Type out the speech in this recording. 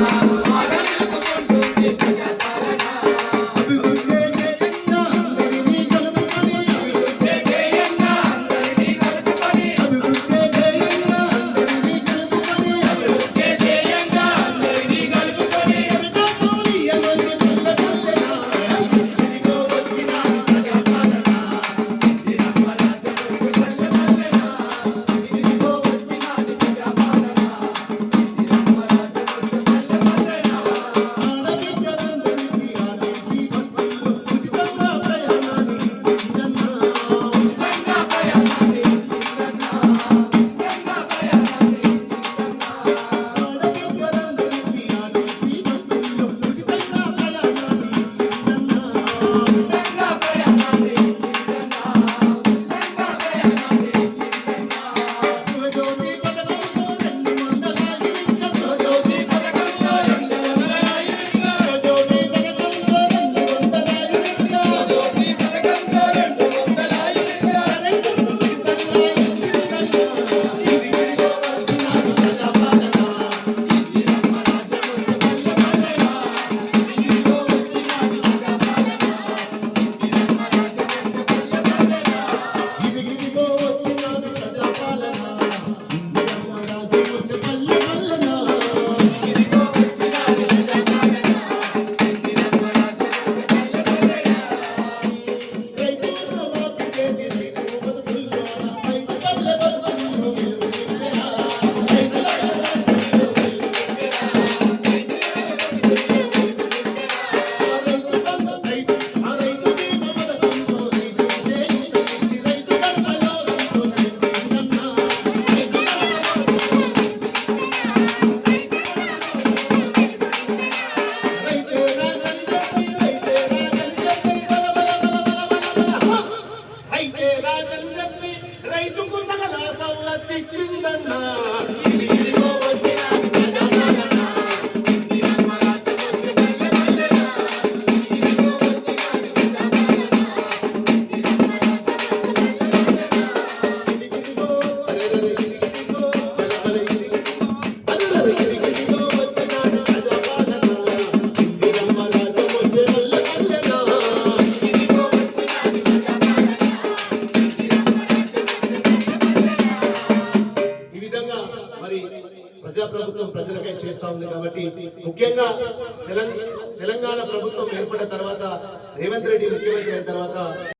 Thank you. రైతుకు సకల సౌలతిచ్చిందన్నా ప్రజాప్రభుత్వం ప్రజలకే చేస్తా ఉంది కాబట్టి ముఖ్యంగా తెలంగాణ ప్రభుత్వం ఏర్పడిన తర్వాత రేవంత్ రెడ్డి ముఖ్యమంత్రి అయిన తర్వాత